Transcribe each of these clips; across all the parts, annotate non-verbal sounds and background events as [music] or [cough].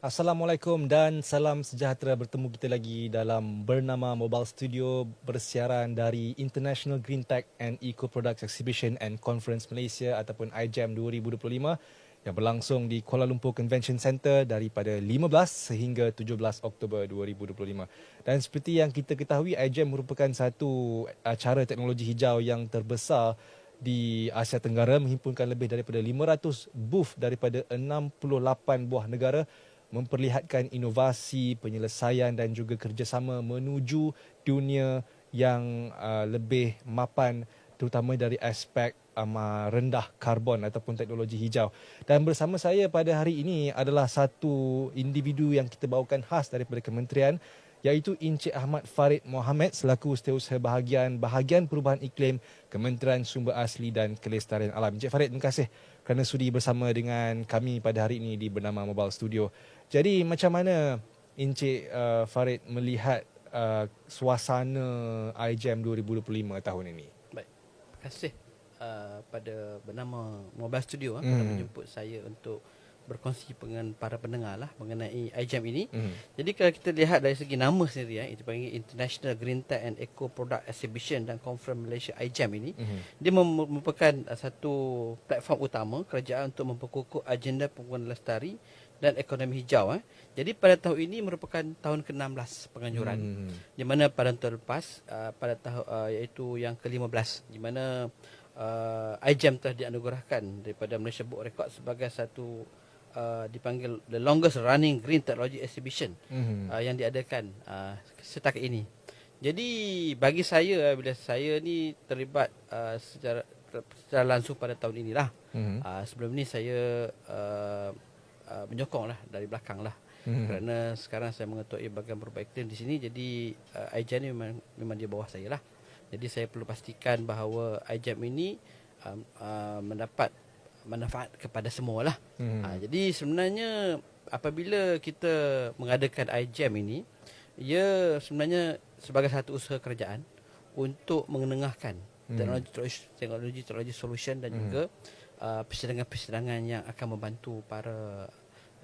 Assalamualaikum dan salam sejahtera bertemu kita lagi dalam bernama Mobile Studio bersiaran dari International Green Tech and Eco Products Exhibition and Conference Malaysia ataupun IGEM 2025 yang berlangsung di Kuala Lumpur Convention Centre daripada 15 sehingga 17 Oktober 2025. Dan seperti yang kita ketahui IGEM merupakan satu acara teknologi hijau yang terbesar di Asia Tenggara menghimpunkan lebih daripada 500 booth daripada 68 buah negara memperlihatkan inovasi, penyelesaian dan juga kerjasama menuju dunia yang uh, lebih mapan terutama dari aspek um, rendah karbon ataupun teknologi hijau. Dan bersama saya pada hari ini adalah satu individu yang kita bawakan khas daripada kementerian iaitu Encik Ahmad Farid Mohamed selaku Setiausaha Bahagian Bahagian Perubahan Iklim Kementerian Sumber Asli dan Kelestarian Alam. Encik Farid, terima kasih kerana sudi bersama dengan kami pada hari ini di bernama Mobile Studio. Jadi macam mana Encik uh, Farid melihat uh, suasana IGEM 2025 tahun ini? Baik. Terima kasih uh, pada bernama Mobile Studio uh, hmm. menjemput saya untuk berkongsi dengan para pendengar lah mengenai IGEM ini. Hmm. Jadi kalau kita lihat dari segi nama sendiri ya, itu panggil International Green Tech and Eco Product Exhibition dan Conference Malaysia IGEM ini, hmm. dia merupakan satu platform utama kerajaan untuk memperkukuh agenda penggunaan lestari dan ekonomi hijau eh. Jadi pada tahun ini merupakan tahun ke-16 penganjuran. Hmm. Di mana pada tahun lepas uh, pada tahun uh, iaitu yang ke-15 di mana uh, IGEM telah dianugerahkan daripada Malaysia Book Record sebagai satu uh, dipanggil the longest running green technology exhibition hmm. uh, yang diadakan uh, setakat ini. Jadi bagi saya uh, bila saya ni terlibat uh, secara secara langsung pada tahun inilah. Hmm. Uh, sebelum ni saya uh, uh, menyokong lah dari belakang lah. Hmm. Kerana sekarang saya mengetuai bagian perubahan iklim di sini jadi uh, IJAM ni memang, memang di bawah saya lah. Jadi saya perlu pastikan bahawa IJAM ini um, uh, mendapat manfaat kepada semua lah. Hmm. Uh, jadi sebenarnya apabila kita mengadakan IJAM ini, ia sebenarnya sebagai satu usaha kerajaan untuk mengenengahkan hmm. teknologi teknologi teknologi solution dan hmm. juga uh, persidangan-persidangan yang akan membantu para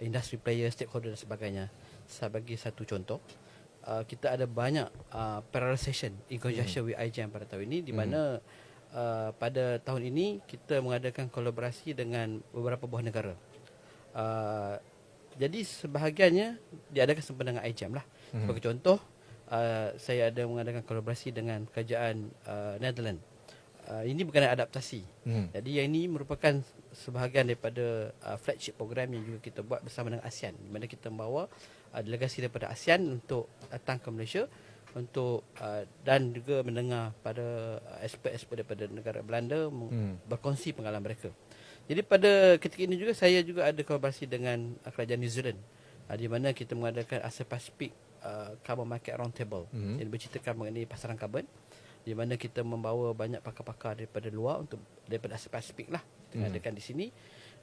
industri player, stakeholder dan sebagainya. Saya bagi satu contoh. Uh, kita ada banyak uh, parallel session in conjunction mm. with IGM pada tahun ini di hmm. mana mm. uh, pada tahun ini kita mengadakan kolaborasi dengan beberapa buah negara. Uh, jadi sebahagiannya diadakan sempena dengan IGM lah. Mm. Sebagai contoh, uh, saya ada mengadakan kolaborasi dengan kerajaan uh, Netherlands. Uh, ini bukan adaptasi. Hmm. Jadi yang ini merupakan sebahagian daripada uh, flagship program yang juga kita buat bersama dengan ASEAN di mana kita membawa uh, delegasi daripada ASEAN untuk datang ke Malaysia untuk uh, dan juga mendengar pada uh, expert-expert daripada negara Belanda hmm. berkongsi pengalaman mereka. Jadi pada ketika ini juga saya juga ada kolaborasi dengan uh, kerajaan New Zealand uh, di mana kita mengadakan Asia Pacific uh, Carbon Market Roundtable hmm. yang berceritakan mengenai pasaran karbon di mana kita membawa banyak pakar-pakar daripada luar untuk daripada Asia Pasifik lah kita hmm. adakan di sini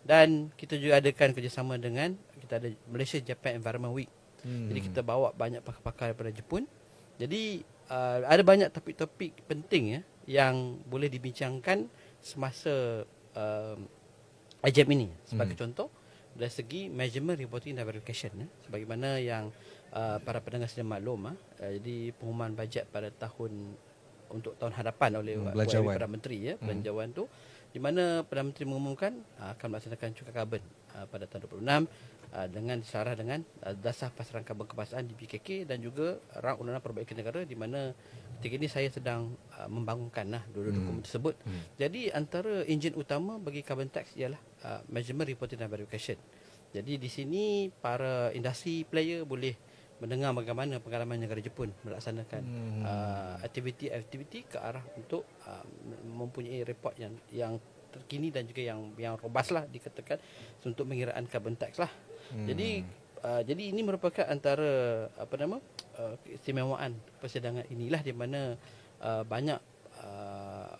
dan kita juga adakan kerjasama dengan kita ada Malaysia Japan Environment Week hmm. jadi kita bawa banyak pakar-pakar daripada Jepun jadi uh, ada banyak topik-topik penting ya yang boleh dibincangkan semasa uh, AGM ini sebagai hmm. contoh dari segi measurement reporting dan verification ya, sebagaimana yang uh, para pendengar sudah maklum uh, jadi pengumuman bajet pada tahun untuk tahun hadapan oleh hmm, Perdana Menteri ya belanjawan hmm. tu di mana Perdana Menteri mengumumkan uh, akan melaksanakan cukai karbon uh, pada tahun 26 uh, dengan disarah dengan dasar pasaran karbon kebangsaan di PKK dan juga rang undang-undang perbaikan negara di mana ketika ini saya sedang uh, membangunkan lah dua hmm. dokumen tersebut. Hmm. Jadi antara enjin utama bagi carbon tax ialah uh, measurement reporting dan verification. Jadi di sini para industri player boleh mendengar bagaimana pengalaman negara Jepun melaksanakan hmm. uh, aktiviti-aktiviti ke arah untuk uh, mempunyai report yang yang terkini dan juga yang yang robust lah dikatakan untuk mengiraan carbon tax lah. Hmm. Jadi uh, jadi ini merupakan antara apa nama uh, keistimewaan persidangan inilah di mana uh, banyak uh,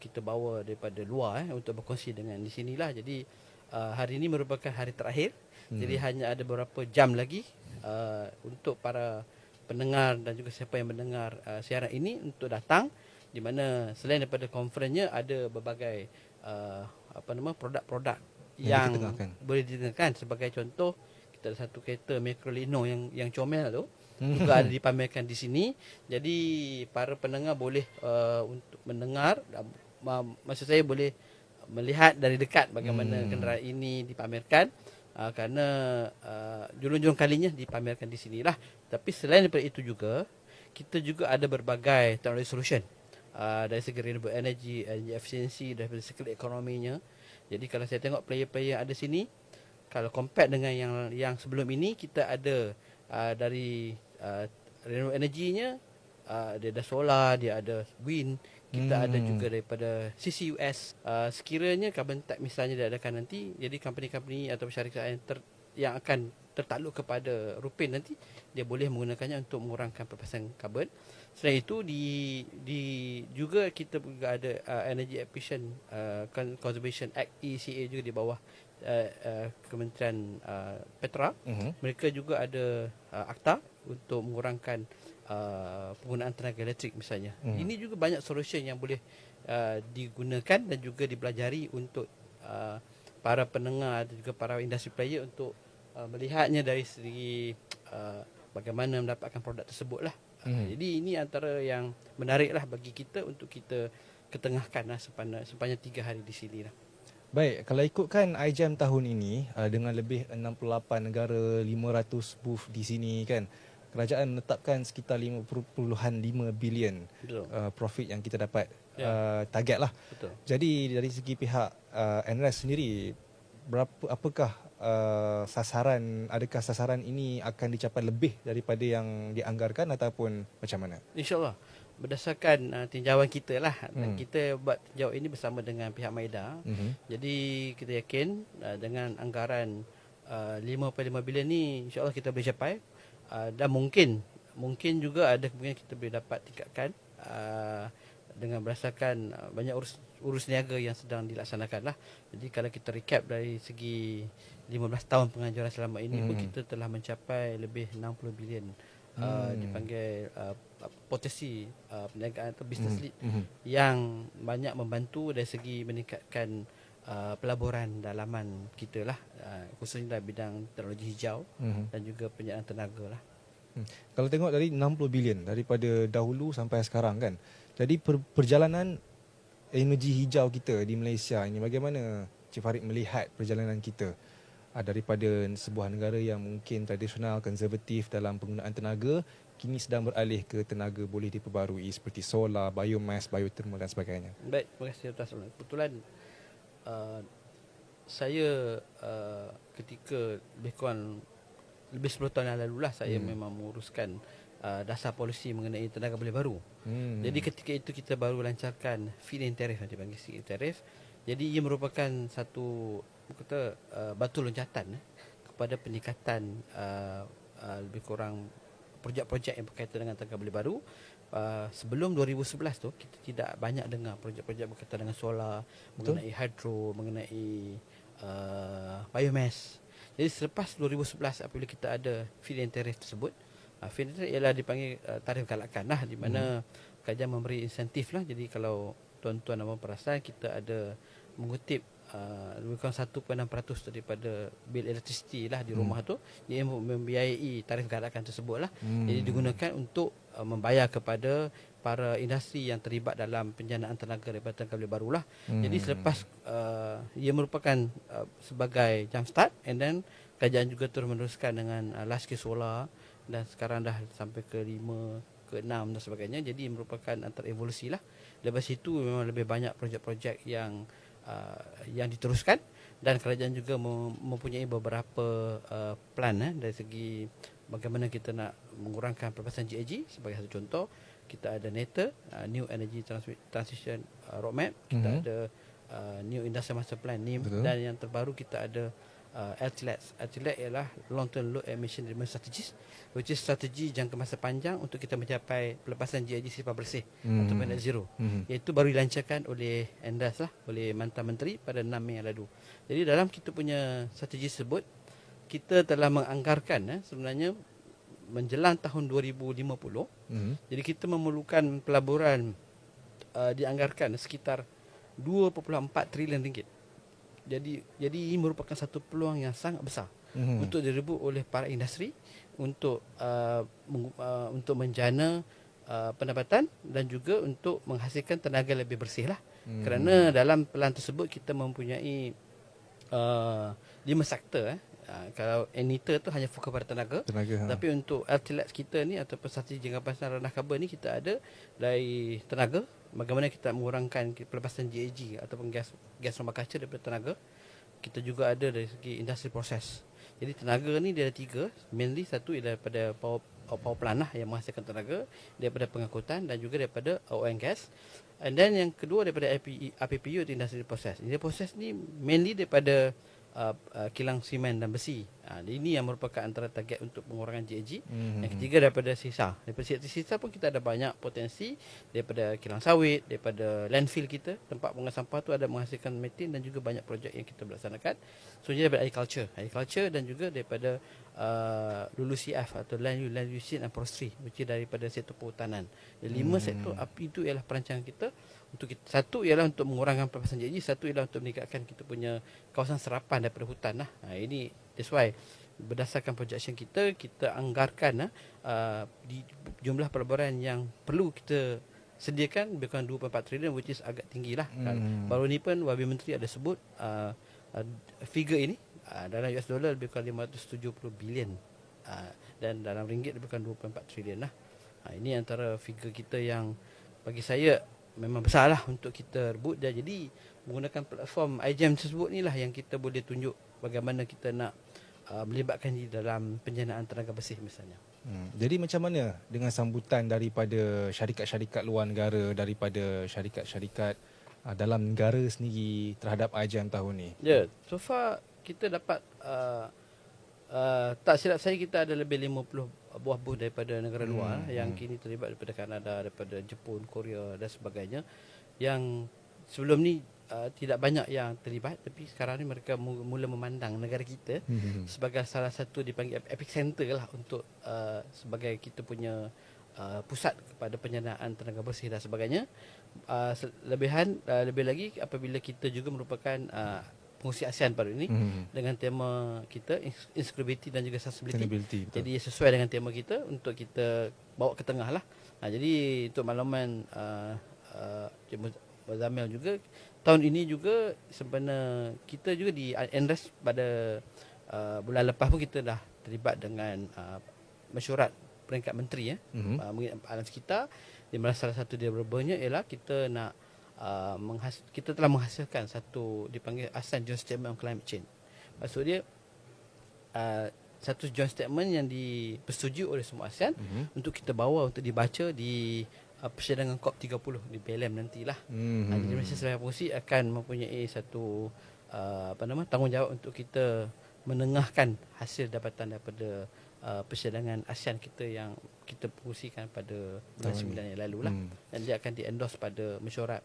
kita bawa daripada luar eh, untuk berkongsi dengan di sinilah. Jadi uh, hari ini merupakan hari terakhir. Hmm. Jadi hanya ada beberapa jam lagi uh, untuk para pendengar dan juga siapa yang mendengar uh, siaran ini untuk datang di mana selain daripada konferennya ada berbagai uh, apa nama produk-produk yang, yang boleh ditengakan sebagai contoh kita ada satu kereta Microlino yang yang comel tu juga ada dipamerkan di sini. Jadi para pendengar boleh uh, untuk mendengar uh, maksud saya boleh melihat dari dekat bagaimana hmm. kenderaan ini dipamerkan uh, kerana uh, jurung-jurung kalinya dipamerkan di sinilah. Tapi selain daripada itu juga kita juga ada berbagai teknologi solution uh, dari segi renewable energy, energy efficiency dari segi ekonominya. Jadi kalau saya tengok player-player yang ada sini kalau compare dengan yang yang sebelum ini kita ada uh, dari uh, renewable energinya uh, dia ada solar, dia ada wind, kita hmm. ada juga daripada CCUS. Uh, sekiranya carbon tax misalnya diadakan nanti, jadi company-company atau syarikat yang, ter, yang akan tertakluk kepada Rupin nanti, dia boleh menggunakannya untuk mengurangkan pelepasan karbon. Selain itu di di juga kita juga ada uh, Energy Efficient uh, Conservation Act ECA juga di bawah uh, uh, Kementerian uh, Petra. Uh-huh. Mereka juga ada uh, akta untuk mengurangkan uh, penggunaan tenaga elektrik misalnya. Hmm. Ini juga banyak solution yang boleh uh, digunakan dan juga dipelajari untuk uh, para pendengar dan juga para industri player untuk uh, melihatnya dari segi uh, bagaimana mendapatkan produk tersebut lah. Hmm. Uh, jadi ini antara yang menarik lah bagi kita untuk kita ketengahkan lah sepanjang, sepanjang tiga hari di sini lah. Baik, kalau ikutkan iJam tahun ini uh, dengan lebih 68 negara 500 booth di sini kan kerajaan menetapkan sekitar 5.5 bilion uh, profit yang kita dapat ya. uh, target lah. Betul. Jadi dari segi pihak uh, NRS sendiri berapa apakah uh, sasaran adakah sasaran ini akan dicapai lebih daripada yang dianggarkan ataupun macam mana? Insyaallah berdasarkan uh, tinjauan kita lah hmm. kita buat tinjauan ini bersama dengan pihak Maida. Hmm. Jadi kita yakin uh, dengan anggaran uh, 5.5 bilion ni insyaallah kita boleh capai uh, dan mungkin mungkin juga ada kemungkinan kita boleh dapat tingkatkan uh, dengan berdasarkan uh, banyak urus urus niaga yang sedang dilaksanakan lah. Jadi kalau kita recap dari segi 15 tahun pengajaran selama ini hmm. pun kita telah mencapai lebih 60 bilion uh, hmm. dipanggil uh, potensi uh, perniagaan atau business hmm. lead hmm. yang banyak membantu dari segi meningkatkan uh, pelaburan dalaman kita lah uh, khususnya dalam bidang teknologi hijau mm-hmm. dan juga penyediaan tenaga lah. Hmm. Kalau tengok dari 60 bilion daripada dahulu sampai sekarang kan. Jadi per, perjalanan energi hijau kita di Malaysia ini bagaimana Cik Farid melihat perjalanan kita uh, daripada sebuah negara yang mungkin tradisional konservatif dalam penggunaan tenaga kini sedang beralih ke tenaga boleh diperbarui seperti solar, biomass, biotermal dan sebagainya. Baik, terima kasih atas soalan. Kebetulan uh, saya uh, ketika lebih kurang lebih 10 tahun yang lalu lah saya hmm. memang menguruskan uh, dasar polisi mengenai tenaga boleh baru. Hmm. Jadi ketika itu kita baru lancarkan feed-in tariff nanti panggil feed tariff. Jadi ia merupakan satu kata uh, batu loncatan eh, kepada peningkatan uh, uh, lebih kurang projek-projek yang berkaitan dengan tenaga boleh baru uh, sebelum 2011 tu kita tidak banyak dengar projek-projek berkaitan dengan solar, Betul? mengenai hydro, mengenai uh, biomass. Jadi selepas 2011 apabila kita ada feed-in tariff tersebut, uh, feed-in tariff ialah dipanggil uh, tarif galakan lah di mana hmm. kerajaan memberi insentif lah. Jadi kalau tuan-tuan dan perasan kita ada mengutip uh, lebih kurang 1.6% daripada bil elektrisiti lah di rumah hmm. tu dia membiayai tarif galakan tersebut lah hmm. jadi digunakan untuk uh, membayar kepada para industri yang terlibat dalam penjanaan tenaga daripada tenaga baru lah hmm. jadi selepas uh, ia merupakan uh, sebagai jump start and then kerajaan juga terus meneruskan dengan uh, large scale solar dan sekarang dah sampai ke 5 ke 6 dan sebagainya. Jadi merupakan antara evolusi lah. Lepas itu memang lebih banyak projek-projek yang uh, yang diteruskan dan kerajaan juga mempunyai beberapa uh, plan eh, dari segi bagaimana kita nak mengurangkan pelepasan GAG sebagai satu contoh kita ada NETA uh, New Energy Transition uh, Roadmap kita mm-hmm. ada uh, New Industrial Master Plan NIM Betul. dan yang terbaru kita ada uh, LTLEX. LTLEX ialah Long Term Low Emission Reduction Strategies which is strategi jangka masa panjang untuk kita mencapai pelepasan GHG sifar bersih mm. atau net zero. Mm. Iaitu baru dilancarkan oleh Endas lah, oleh Mantan Menteri pada 6 Mei yang lalu. Jadi dalam kita punya strategi tersebut, kita telah menganggarkan eh, sebenarnya menjelang tahun 2050. Mm. Jadi kita memerlukan pelaburan uh, dianggarkan sekitar 2.4 trilion ringgit jadi jadi ini merupakan satu peluang yang sangat besar hmm. untuk direbut oleh para industri untuk uh, meng, uh, untuk menjana uh, pendapatan dan juga untuk menghasilkan tenaga lebih bersih lah. Hmm. Kerana dalam pelan tersebut kita mempunyai uh, lima sektor eh. Uh, kalau Anita tu hanya fokus pada tenaga, tenaga ha. tapi ha. untuk LTLAX kita ni atau strategi jangka panjang ranah kabel ni kita ada dari tenaga. Bagaimana kita mengurangkan pelepasan GAG ataupun gas gas rumah kaca daripada tenaga. Kita juga ada dari segi industri proses. Jadi tenaga ni dia ada tiga. Mainly satu ialah daripada power, power plant lah yang menghasilkan tenaga daripada pengangkutan dan juga daripada oil and gas. And then yang kedua daripada APPU itu industri proses. Industri proses ni mainly daripada uh, uh, kilang simen dan besi. Uh, ini yang merupakan antara target untuk pengurangan GAG. Mm-hmm. Yang ketiga daripada sisa. Daripada sisa pun kita ada banyak potensi daripada kilang sawit, daripada landfill kita, tempat pengurangan sampah tu ada menghasilkan metin dan juga banyak projek yang kita laksanakan. So jadi daripada agriculture, agriculture dan juga daripada uh, lulu CF atau land use, land use and forestry, which daripada sektor perhutanan. Lima mm-hmm. sektor api itu ialah perancangan kita untuk kita, satu ialah untuk mengurangkan pelepasan janji satu ialah untuk meningkatkan kita punya kawasan serapan daripada hutan lah. Ha, ini that's why berdasarkan projection kita kita anggarkan uh, di jumlah pelaburan yang perlu kita sediakan bukan 2.4 trilion which is agak tinggi lah. Hmm. Baru ni pun Wabi Menteri ada sebut uh, uh, figure ini uh, dalam US dollar lebih kurang 570 bilion uh, dan dalam ringgit lebih kurang 2.4 trilion lah. Uh, ini antara figure kita yang bagi saya memang besar lah untuk kita rebut dia. Jadi menggunakan platform iGEM tersebut ni lah yang kita boleh tunjuk bagaimana kita nak uh, melibatkan di dalam penjanaan tenaga bersih misalnya. Hmm. Jadi macam mana dengan sambutan daripada syarikat-syarikat luar negara, daripada syarikat-syarikat uh, dalam negara sendiri terhadap iGEM tahun ni? Ya, yeah, so far kita dapat uh, uh, tak silap saya kita ada lebih 50 buah booth daripada negara hmm. luar yang hmm. kini terlibat daripada Kanada, daripada Jepun, Korea dan sebagainya yang sebelum ni uh, tidak banyak yang terlibat tapi sekarang ni mereka mula memandang negara kita hmm. sebagai salah satu dipanggil epicenter lah untuk uh, sebagai kita punya uh, pusat kepada penyanaan tenaga bersih dan sebagainya. Uh, lebihan uh, lebih lagi apabila kita juga merupakan uh, pengurusi ASEAN pada ini hmm. dengan tema kita insecurity dan juga sustainability. Jadi sesuai dengan tema kita untuk kita bawa ke tengah lah. Ha, jadi untuk makluman uh, uh, Zamil juga tahun ini juga sebenarnya kita juga di Enres pada uh, bulan lepas pun kita dah terlibat dengan uh, mesyuarat peringkat menteri ya. Hmm. Uh, alam sekitar di mana salah satu dia berubahnya ialah kita nak uh, menghas- kita telah menghasilkan satu dipanggil ASEAN Joint Statement on Climate Change. Maksud dia uh, satu joint statement yang dipersetujui oleh semua ASEAN mm-hmm. untuk kita bawa untuk dibaca di uh, persidangan COP30 di BLM nantilah. Mm-hmm. Uh, jadi Malaysia sebagai pengurusi akan mempunyai satu uh, apa nama tanggungjawab untuk kita menengahkan hasil dapatan daripada uh, persidangan ASEAN kita yang kita pengurusikan pada bulan 9 yang lalu lah. Hmm. Dan dia akan di endorse pada mesyuarat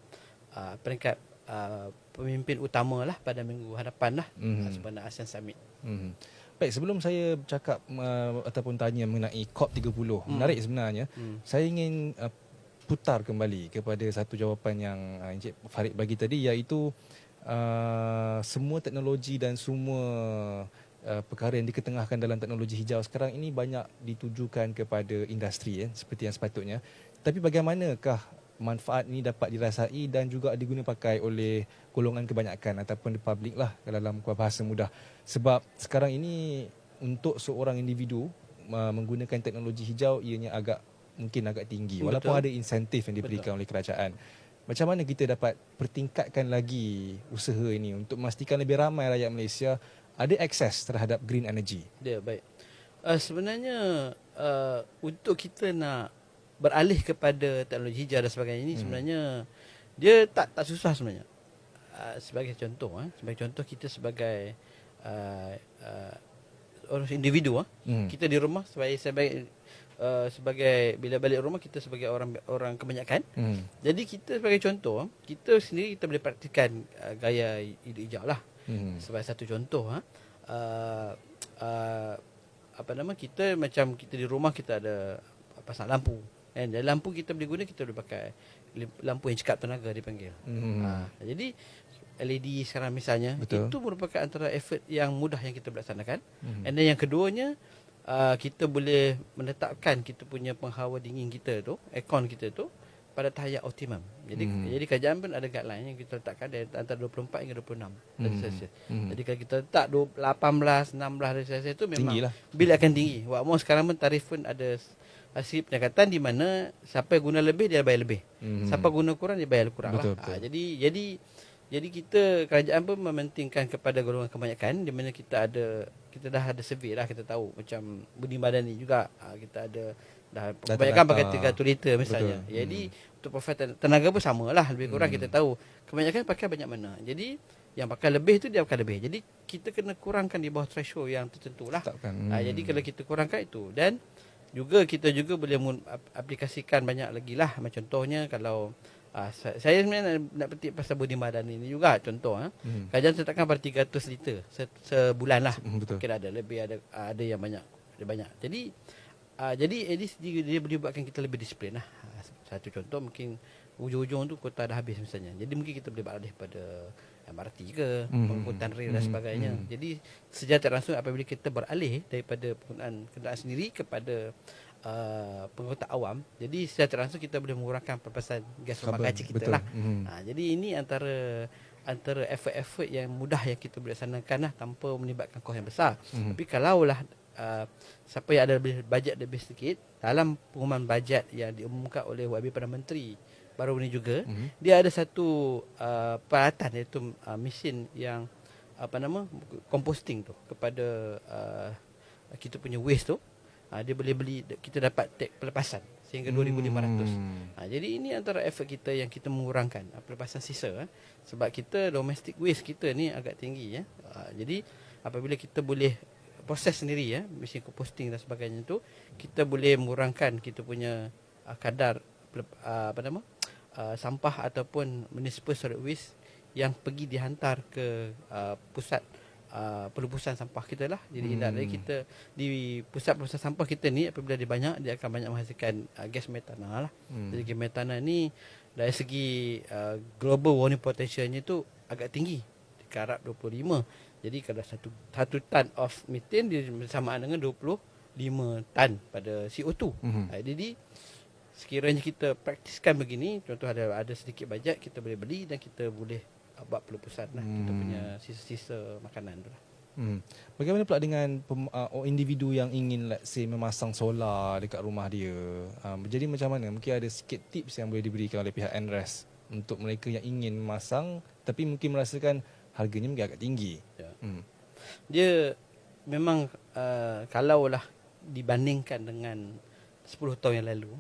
uh, peringkat uh, pemimpin utama lah pada minggu hadapan lah mm-hmm. sebenarnya ASEAN Summit. Mm-hmm. Baik, sebelum saya bercakap uh, ataupun tanya mengenai COP30, mm. menarik sebenarnya, mm. saya ingin uh, putar kembali kepada satu jawapan yang uh, Encik Farid bagi tadi iaitu uh, semua teknologi dan semua uh, perkara yang diketengahkan dalam teknologi hijau sekarang ini banyak ditujukan kepada industri ya, seperti yang sepatutnya. Tapi bagaimanakah manfaat ini dapat dirasai dan juga diguna pakai oleh golongan kebanyakan ataupun di publik lah dalam bahasa mudah. Sebab sekarang ini untuk seorang individu menggunakan teknologi hijau ianya agak mungkin agak tinggi Betul. walaupun ada insentif yang diberikan Betul. oleh kerajaan. Macam mana kita dapat pertingkatkan lagi usaha ini untuk memastikan lebih ramai rakyat Malaysia ada akses terhadap green energy? Ya, baik. Uh, sebenarnya uh, untuk kita nak beralih kepada teknologi hijau dan sebagainya ini hmm. sebenarnya dia tak tak susah sebenarnya. Uh, sebagai contoh eh, sebagai contoh kita sebagai uh, uh, orang individu uh, hmm. kita di rumah sebagai sebagai uh, sebagai bila balik rumah kita sebagai orang orang kebanyakan. Hmm. Jadi kita sebagai contoh kita sendiri kita boleh praktikan uh, gaya hidup hijau lah. Hmm. Sebagai satu contoh uh, uh, uh, apa nama kita macam kita di rumah kita ada pasang lampu And dan lampu kita boleh guna kita boleh pakai lampu yang cekap tenaga dipanggil. Hmm. Ha, jadi LED sekarang misalnya Betul. itu merupakan antara effort yang mudah yang kita laksanakan Mhm. and then yang keduanya uh, kita boleh menetapkan kita punya penghawa dingin kita tu aircon kita tu pada tahap optimum. Jadi Mhm. jadi kerajaan pun ada guideline yang kita letakkan dari antara 24 hingga 26 darjah Mhm. Celsius. Mhm. Jadi kalau kita letak 20 18 16 darjah Celsius tu memang Tinggi lah. bil akan tinggi. Mo sekarang pun tarif pun ada hasil pendekatan di mana siapa yang guna lebih dia bayar lebih. Mhm. Siapa guna kurang dia bayar kurang Betul, lah. betul. Ha, jadi jadi jadi kita kerajaan pun mementingkan kepada golongan kebanyakan di mana kita ada kita dah ada survey lah kita tahu macam Budi Madani juga ha, kita ada dah kebanyakan pakai 300 liter misalnya. Betul. Jadi untuk profil ten- tenaga pun samalah lebih kurang Hmm. kita tahu. Kebanyakan pakai banyak mana. Jadi yang pakai lebih tu dia pakai lebih. Jadi kita kena kurangkan di bawah threshold yang tertentu lah. Tetapkan. Ha, jadi kalau kita kurangkan itu dan juga kita juga boleh aplikasikan banyak lagi lah. Macam contohnya kalau uh, saya, sebenarnya nak, nak petik pasal Budi Madani ni juga contoh. Mhm. Kerajaan tetapkan pada 300 liter se, sebulan lah. Mhm, Betul. Mungkin ada lebih ada ada yang banyak ada banyak. Jadi uh, jadi at least dia, dia boleh buatkan kita lebih disiplin lah. Satu contoh mungkin ujung-ujung tu kota dah habis misalnya. Jadi mungkin kita boleh beralih pada MRT ke, Mhm. pengangkutan rel dan Mhm. sebagainya. Mhm. Jadi secara tak langsung apabila kita beralih daripada penggunaan kenderaan sendiri kepada uh, pengangkutan awam, jadi secara tak langsung kita boleh mengurangkan pelepasan gas rumah kaca kita betul. lah. Mhm. Ha, jadi ini antara antara effort-effort yang mudah yang kita boleh laksanakan lah tanpa melibatkan kos yang besar. Mhm. Tapi kalaulah uh, siapa yang ada lebih bajet lebih sedikit dalam pengumuman bajet yang diumumkan oleh YB Perdana Menteri baru ini juga Mhm. dia ada satu uh, peralatan iaitu uh, mesin yang apa nama composting tu kepada uh, kita punya waste tu uh, dia boleh beli kita dapat tag pelepasan sehingga 2500 Hmm. Ha, jadi ini antara effort kita yang kita mengurangkan uh, pelepasan sisa eh. sebab kita domestic waste kita ni agak tinggi ya. Uh, jadi apabila kita boleh proses sendiri ya mesin composting dan sebagainya tu kita boleh mengurangkan kita punya uh, kadar uh, apa nama uh, sampah ataupun municipal solid waste yang pergi dihantar ke uh, pusat uh, pelupusan sampah kita lah. Jadi Hmm. hmm. dari kita di pusat pelupusan sampah kita ni apabila dia banyak dia akan banyak menghasilkan uh, gas metana lah. Hmm. Jadi gas metana ni dari segi uh, global warming potentialnya tu agak tinggi. Dekat 25. Jadi kalau satu satu tan of methane dia bersamaan dengan 25 tan pada CO2. Mhm. Uh, jadi sekiranya kita praktiskan begini, contoh ada ada sedikit bajet kita boleh beli dan kita boleh uh, buat pelupusan lah kita Hmm. punya sisa-sisa makanan tu lah. Hmm. Bagaimana pula dengan pem, uh, individu yang ingin let's say memasang solar dekat rumah dia? Um, jadi macam mana? Mungkin ada sikit tips yang boleh diberikan oleh pihak NRES untuk mereka yang ingin memasang tapi mungkin merasakan harganya mungkin agak tinggi. Ya. Hmm. Dia memang uh, kalaulah dibandingkan dengan 10 tahun yang lalu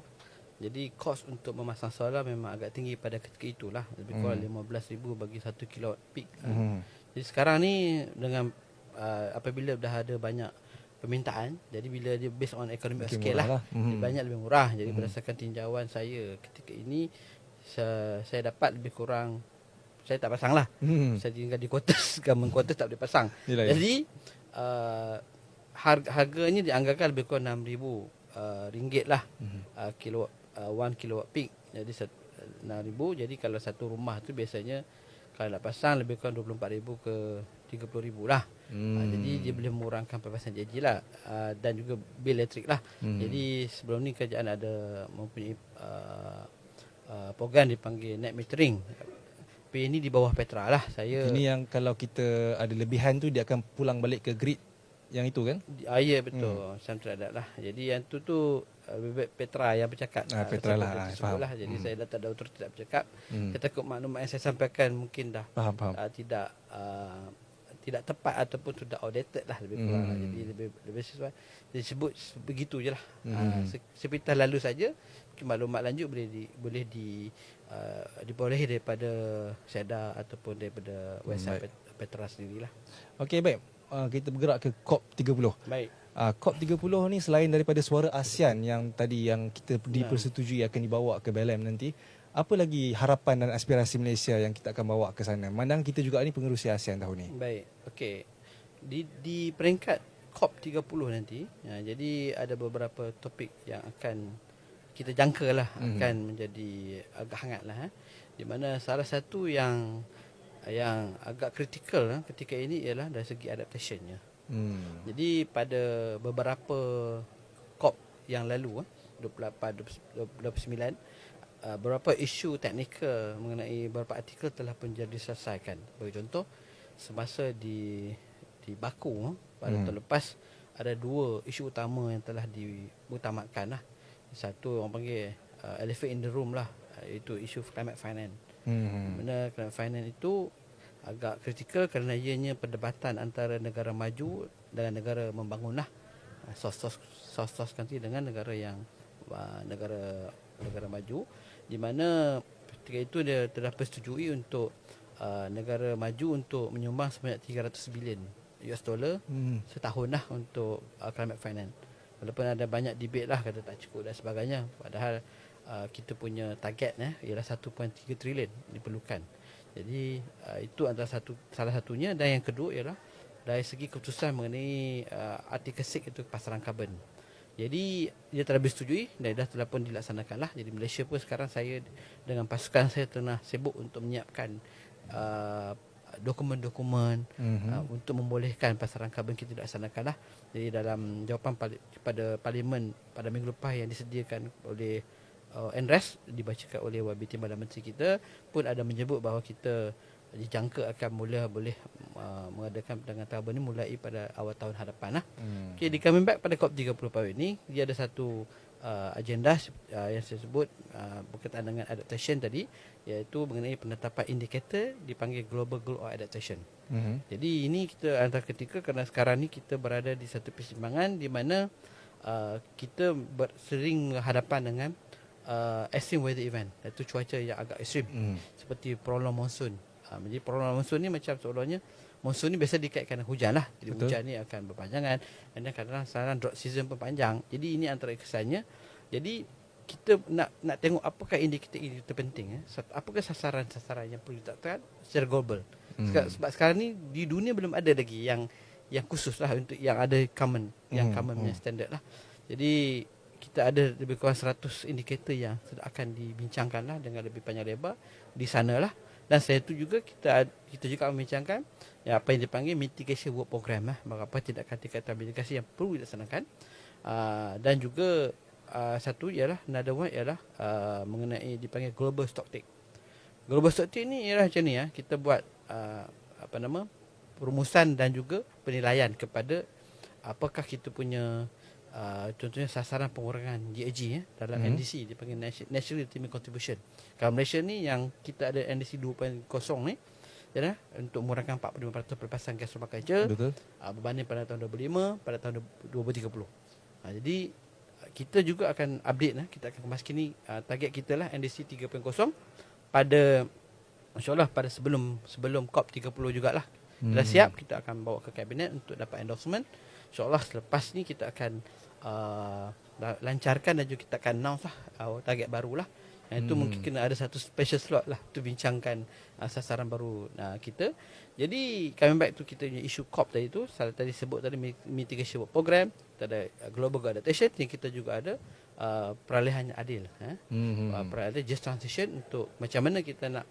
jadi kos untuk memasang solar memang agak tinggi pada ketika itulah lebih kurang Hmm. 15,000 bagi 1 kilowatt peak. Hmm. Jadi sekarang ni dengan uh, apabila dah ada banyak permintaan jadi bila dia based on economic Makin scale lah, lah. Dia banyak lebih murah. Jadi Mhm. berdasarkan tinjauan saya ketika ini saya, saya dapat lebih kurang saya tak pasang lah. Hmm. Saya tinggal di quarters, [laughs] government quarters tak boleh pasang. Yelah. Jadi uh, harga, harganya dianggarkan lebih kurang 6000 uh, ringgit lah Mhm. uh, kilowatt uh, 1 kilowatt peak. Jadi sat- 6000 jadi kalau satu rumah tu biasanya kalau nak pasang lebih kurang 24000 ke 30000 lah. Hmm. Uh, jadi dia boleh mengurangkan pelepasan JJ lah uh, dan juga bil elektrik lah. Hmm. Jadi sebelum ni kerajaan ada mempunyai uh, uh, program dipanggil net metering. Tapi ini di bawah Petra lah. Saya Ini yang kalau kita ada lebihan tu dia akan pulang balik ke grid yang itu kan? Ah, ya betul. Hmm. Ada lah. Jadi yang tu tu uh, Bebek Petra yang bercakap. Ah, Ah, Petra lah, ah, faham. lah. Jadi Hmm. saya dah tak ada authority tak bercakap. Hmm. Saya takut maklumat yang saya sampaikan mungkin dah Faham, faham. uh, tidak uh, tidak tepat ataupun sudah outdated lah lebih kurang. lah. Hmm. Jadi lebih lebih sesuai. Jadi sebut begitu je lah. Hmm. Uh, se- sepintas lalu saja maklumat lanjut boleh di boleh di uh, diperolehi daripada Seda ataupun daripada website baik. Pet- Petra sendirilah. Okey baik. Uh, kita bergerak ke COP 30. Baik. Uh, COP 30 ni selain daripada suara ASEAN yang tadi yang kita Ya. dipersetujui akan dibawa ke Belem nanti, apa lagi harapan dan aspirasi Malaysia yang kita akan bawa ke sana? Mandang kita juga ni pengerusi ASEAN tahun ni. Baik. Okey. Di di peringkat COP 30 nanti, ya, jadi ada beberapa topik yang akan kita jangka lah Mhm. akan menjadi agak hangat lah. Eh. Di mana salah satu yang yang agak kritikal eh, ketika ini ialah dari segi adaptationnya. Hmm. Jadi pada beberapa COP yang lalu eh, 28 29 uh, beberapa isu teknikal mengenai beberapa artikel telah pun jadi diselesaikan. Bagi contoh semasa di di Baku eh, pada Hmm. tahun lepas ada dua isu utama yang telah diutamakan lah. Satu orang panggil uh, elephant in the room lah iaitu isu climate finance. Hmm. Benda climate finance itu agak kritikal kerana ianya perdebatan antara negara maju dengan negara membangun lah. Sos-sos sos-sos country dengan negara yang uh, negara negara maju di mana ketika itu dia telah persetujui untuk uh, negara maju untuk menyumbang sebanyak 300 bilion US dollar Hmm. setahun lah untuk uh, climate finance. Walaupun ada banyak debate lah kata tak cukup dan sebagainya. Padahal uh, kita punya target eh, ialah 1.3 trilion diperlukan. Jadi uh, itu antara satu salah satunya dan yang kedua ialah dari segi keputusan mengenai uh, artikel 6 itu pasaran karbon. Jadi dia telah disetujui dan dah telah pun dilaksanakan lah. Jadi Malaysia pun sekarang saya dengan pasukan saya tengah sibuk untuk menyiapkan uh, dokumen-dokumen Mhm. uh, untuk membolehkan pasaran karbon kita dilaksanakan lah. Jadi dalam jawapan pali, pada parlimen pada minggu lepas yang disediakan oleh uh, NRES dibacakan oleh YB Timbalan Menteri kita pun ada menyebut bahawa kita dijangka akan mula boleh uh, mengadakan perdagangan karbon ini mulai pada awal tahun hadapan lah. Hmm. Okay, di coming back pada COP30 tahun ini, dia ada satu uh, agenda uh, yang saya sebut uh, berkaitan dengan adaptation tadi, iaitu mengenai penetapan indikator dipanggil Global Goal of Adaptation. Mhm. Jadi ini kita antara ketika kerana sekarang ni kita berada di satu persimpangan di mana uh, kita ber, sering berhadapan dengan uh, extreme weather event, iaitu cuaca yang agak ekstrim Hmm. seperti prolong monsun. Uh, jadi prolong monsun ni macam seolah-olahnya monsun ni biasa dikaitkan dengan hujan lah. Jadi Betul. hujan ni akan berpanjangan dan kadang-kadang sekarang drought season pun panjang. Jadi ini antara kesannya. Jadi kita nak nak tengok apakah indikator ini terpenting eh. Apakah sasaran-sasaran yang perlu ditetapkan secara global. Hmm. Sebab, sebab sekarang ni di dunia belum ada lagi yang yang khusus lah untuk yang ada common, yang Hmm, common punya hmm. standard lah. Jadi kita ada lebih kurang 100 indikator yang akan dibincangkan lah dengan lebih panjang lebar di sana lah. Dan saya tu juga kita kita juga membincangkan ya, apa yang dipanggil mitigation work program lah. Berapa tindakan-tindakan mitigasi yang perlu dilaksanakan. Uh, dan juga uh, satu ialah another one ialah uh, mengenai dipanggil global stock take. Global stock take ni ialah macam ni ya. Kita buat uh, apa nama perumusan dan juga penilaian kepada apakah kita punya uh, contohnya sasaran pengurangan GHG ya dalam Mhm. mm-hmm. NDC dipanggil Nation- National Ultimate Contribution. Kalau Malaysia ni yang kita ada NDC 2.0 ni ya untuk mengurangkan 45% pelepasan gas rumah kaca Betul. uh, berbanding pada tahun 2005 pada tahun 2030. Uh, jadi uh, kita juga akan update lah kita akan kemas kini uh, target kita lah NDC 3.0 pada insyaallah pada sebelum sebelum COP 30 jugalah. Dah Hmm. siap kita akan bawa ke kabinet untuk dapat endorsement. InsyaAllah selepas ni kita akan uh, la- lancarkan dan juga kita akan announce lah uh, target baru lah. Yang itu Hmm. mungkin kena ada satu special slot lah untuk bincangkan uh, sasaran baru uh, kita. Jadi coming back to kita punya isu COP tadi tu, saya tadi sebut tadi mi- mitigation work program, kita ada uh, global adaptation, yang kita juga ada uh, peralihan yang adil. Eh? Hmm. uh, peralihan just transition untuk macam mana kita nak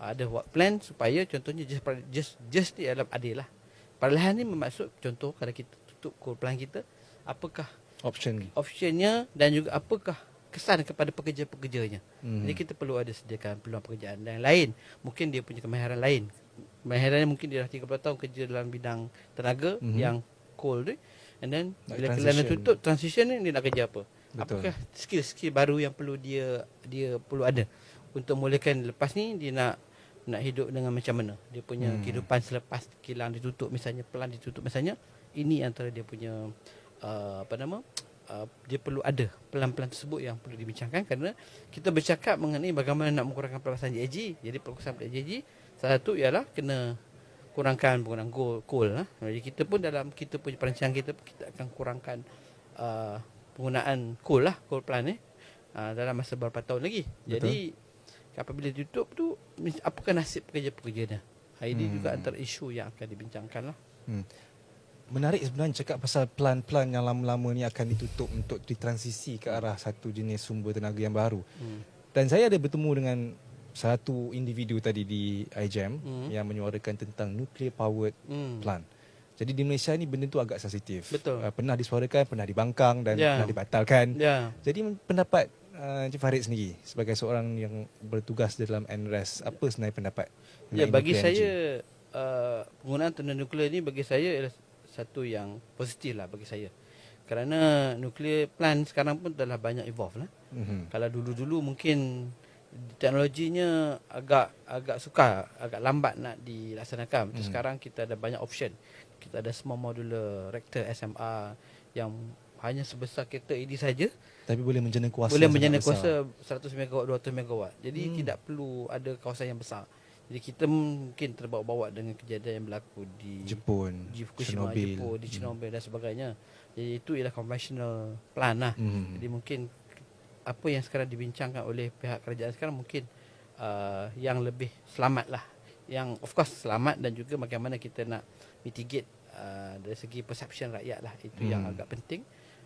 uh, ada work plan supaya contohnya just just just ni adalah adil lah. Peralihan ni bermaksud contoh kalau kita tutup coal plant kita apakah Option. optionnya dan juga apakah kesan kepada pekerja-pekerjanya. Hmm. Jadi kita perlu ada sediakan peluang pekerjaan dan lain. Mungkin dia punya kemahiran lain. Kemahirannya mungkin dia dah 30 tahun kerja dalam bidang tenaga Mhm. yang coal tu. And then Nak bila transition. kelan tutup transition ni dia nak kerja apa? Betul. Apakah skill-skill baru yang perlu dia dia perlu ada untuk mulakan lepas ni dia nak nak hidup dengan macam mana dia punya Hmm. hmm. kehidupan selepas kilang ditutup misalnya pelan ditutup misalnya ini antara dia punya uh, apa nama uh, dia perlu ada pelan-pelan tersebut yang perlu dibincangkan kerana kita bercakap mengenai bagaimana nak mengurangkan pelepasan GHG jadi pelepasan GHG salah satu ialah kena kurangkan penggunaan coal, coal lah. jadi kita pun dalam kita punya perancangan kita kita akan kurangkan uh, penggunaan coal lah coal plant ni uh, dalam masa beberapa tahun lagi Betul. jadi apabila ditutup tu apakah nasib pekerja-pekerja dia Ha, ini Hmm. juga antara isu yang akan dibincangkan lah Hmm. Menarik sebenarnya cakap pasal plan-plan yang lama-lama ni akan ditutup untuk ditransisi ke arah satu jenis sumber tenaga yang baru. hmm. Dan saya ada bertemu dengan satu individu tadi di iGEM Hmm. yang menyuarakan tentang nuclear powered Hmm. plant. Jadi di Malaysia ni benda tu agak sensitif. Betul. Uh, pernah disuarakan, pernah dibangkang dan Ya. pernah dibatalkan. Ya. Jadi pendapat uh, Encik Farid sendiri sebagai seorang yang bertugas dalam NRES, apa sebenarnya pendapat? Ya bagi saya uh, penggunaan tenaga nuklear ni bagi saya ialah satu yang positif lah bagi saya. Kerana nuklear plant sekarang pun telah banyak evolve lah. Mhm. Kalau dulu-dulu mungkin teknologinya agak agak sukar, agak lambat nak dilaksanakan. Hmm. Hmm. Sekarang kita ada banyak option. Kita ada small modular reactor SMR yang hanya sebesar kereta ini saja Tapi boleh menjana kuasa boleh menjana besar. kuasa 100 megawatt 200 megawatt. Jadi hmm. tidak perlu ada kawasan yang besar. Jadi kita mungkin terbawa-bawa dengan kejadian yang berlaku di Jepun, di Fukushima, Chernobyl. Jepun, di Chernobyl dan sebagainya. Jadi itu ialah conventional plan lah. Mhm. Jadi mungkin apa yang sekarang dibincangkan oleh pihak kerajaan sekarang mungkin uh, yang lebih selamat lah. Yang of course selamat dan juga bagaimana kita nak mitigate uh, dari segi perception rakyat lah. Itu hmm. yang Hmm. agak penting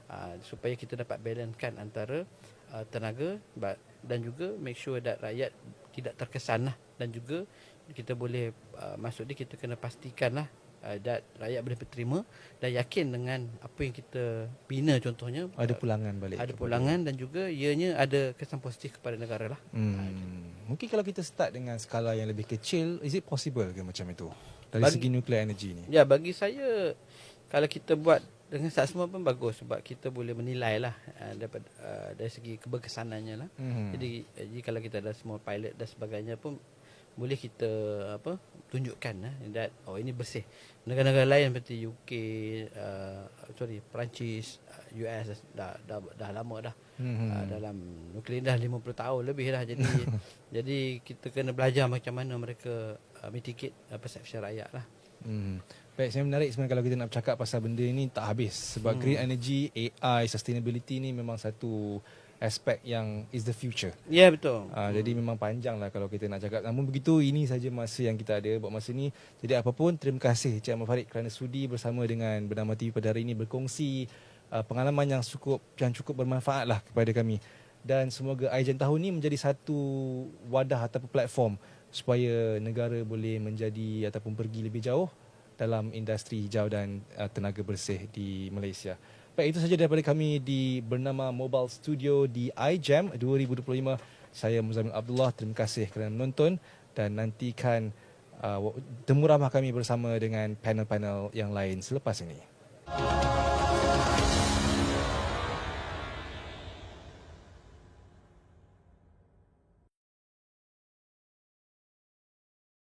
uh, supaya kita dapat balancekan antara uh, tenaga but, dan juga make sure that rakyat tidak terkesan lah dan juga kita boleh uh, maksud dia kita kena pastikan lah uh, rakyat boleh berterima dan yakin dengan apa yang kita bina contohnya Ada uh, pulangan balik. ada pulangan dan juga ianya ada kesan positif kepada negara lah. Hmm. Mungkin kalau kita start dengan skala yang lebih kecil, is it possible ke macam itu? Dari Bagi- segi nuclear energy ni. Ya bagi saya kalau kita buat dengan semua pun bagus sebab kita boleh menilai lah uh, daripada uh, dari segi keberkesanannya lah. Hmm. Jadi, uh, jadi kalau kita ada small pilot dan sebagainya pun boleh kita apa tunjukkan lah that oh ini bersih. Negara-negara lain seperti UK, uh, sorry Perancis, uh, US dah dah dah lama dah. Hmm. Uh, dalam nuklear dah 50 tahun lebih dah jadi [laughs] jadi kita kena belajar macam mana mereka uh, mitigate uh, perception rakyat lah. Hmm. Baik, saya menarik sebenarnya kalau kita nak bercakap pasal benda ni tak habis. Sebab Hmm. green energy, AI, sustainability ni memang satu aspek yang is the future. Ya yeah, betul. Uh, jadi memang panjang lah kalau kita nak cakap. Namun begitu, ini saja masa yang kita ada buat masa ni. Jadi apapun, terima kasih Cik Ahmad Farid kerana sudi bersama dengan Bernama TV pada hari ini berkongsi uh, pengalaman yang cukup yang cukup bermanfaat lah kepada kami. Dan semoga iGen tahun ni menjadi satu wadah ataupun platform supaya negara boleh menjadi ataupun pergi lebih jauh dalam industri hijau dan uh, tenaga bersih di Malaysia. Baik, itu saja daripada kami di bernama Mobile Studio di iJam 2025. Saya Muzamil Abdullah. Terima kasih kerana menonton dan nantikan uh, temu ramah kami bersama dengan panel-panel yang lain selepas ini.